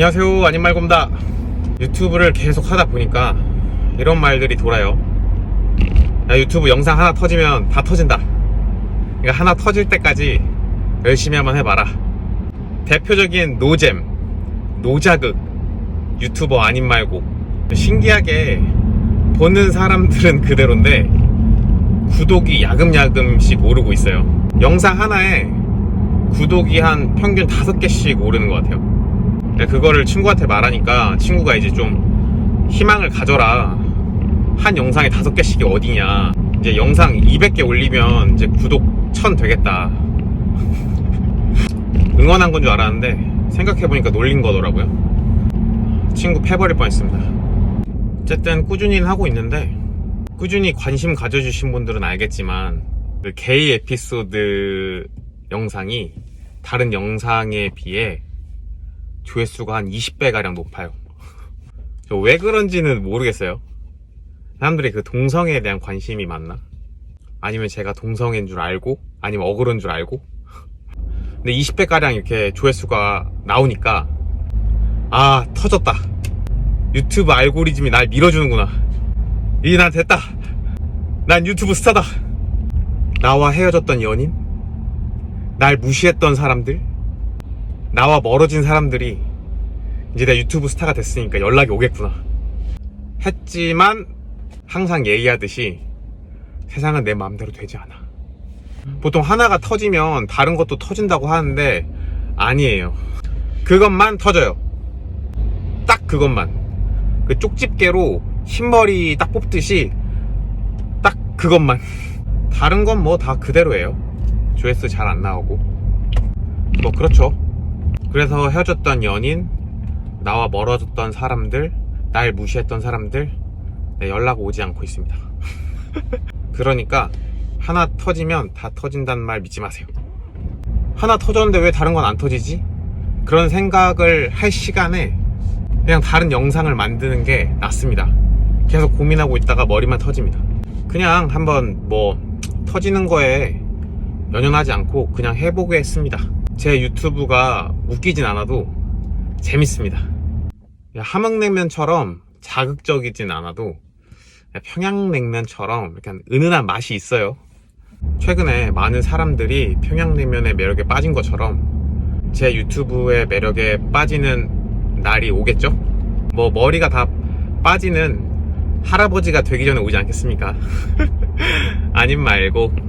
안녕하세요. 아님말곰다. 유튜브를 계속 하다 보니까 이런 말들이 돌아요. 야, 유튜브 영상 하나 터지면 다 터진다. 그러니까 하나 터질 때까지 열심히 한번 해봐라. 대표적인 노잼 노자극 유튜버 아님 말고. 신기하게 보는 사람들은 그대로인데 구독이 야금야금씩 오르고 있어요. 영상 하나에 구독이 한 평균 5개씩 오르는 것 같아요 그거를 친구한테 말하니까 친구가 이제 좀 희망을 가져라. 한 영상에 5개씩이 어디냐. 이제 영상 200개 올리면 이제 구독 1000 되겠다. 응원한 건 줄 알았는데 생각해보니까 놀린 거더라고요. 친구 패버릴 뻔했습니다. 어쨌든 꾸준히는 하고 있는데 꾸준히 관심 가져주신 분들은 알겠지만 그 게이 에피소드 영상이 다른 영상에 비해 조회수가 한 20배가량 높아요. 저왜 그런지는 모르겠어요. 사람들이 그 동성애에 대한 관심이 많나? 아니면 제가 동성애인 줄 알고? 아니면 어그로인 줄 알고? 근데 20배가량 이렇게 조회수가 나오니까 아 터졌다. 유튜브 알고리즘이 날 밀어주는구나. 이제 난 됐다. 난 유튜브 스타다. 나와 헤어졌던 연인? 날 무시했던 사람들 나와 멀어진 사람들이 이제 내 유튜브 스타가 됐으니까 연락이 오겠구나. 했지만 항상 얘기하듯이 세상은 내 마음대로 되지 않아. 보통 하나가 터지면 다른 것도 터진다고 하는데 아니에요. 그것만 터져요. 딱 그것만. 그 쪽집게로 흰머리 딱 뽑듯이 딱 그것만. 다른 건 뭐 다 그대로예요. 조회수 잘 안 나오고. 뭐 그렇죠 그래서 헤어졌던 연인 나와 멀어졌던 사람들 날 무시했던 사람들 네, 연락 오지 않고 있습니다 그러니까 하나 터지면 다 터진다는 말 믿지 마세요 하나 터졌는데 왜 다른 건 안 터지지? 그런 생각을 할 시간에 그냥 다른 영상을 만드는 게 낫습니다. 계속 고민하고 있다가 머리만 터집니다. 그냥 한번 뭐 터지는 거에 연연하지 않고 그냥 해보게 했습니다. 제 유튜브가 웃기진 않아도 재밌습니다. 함흥냉면처럼 자극적이진 않아도 평양냉면처럼 이렇게 은은한 맛이 있어요. 최근에 많은 사람들이 평양냉면의 매력에 빠진 것처럼 제 유튜브의 매력에 빠지는 날이 오겠죠? 뭐 머리가 다 빠지는 할아버지가 되기 전에 오지 않겠습니까? 아님 말고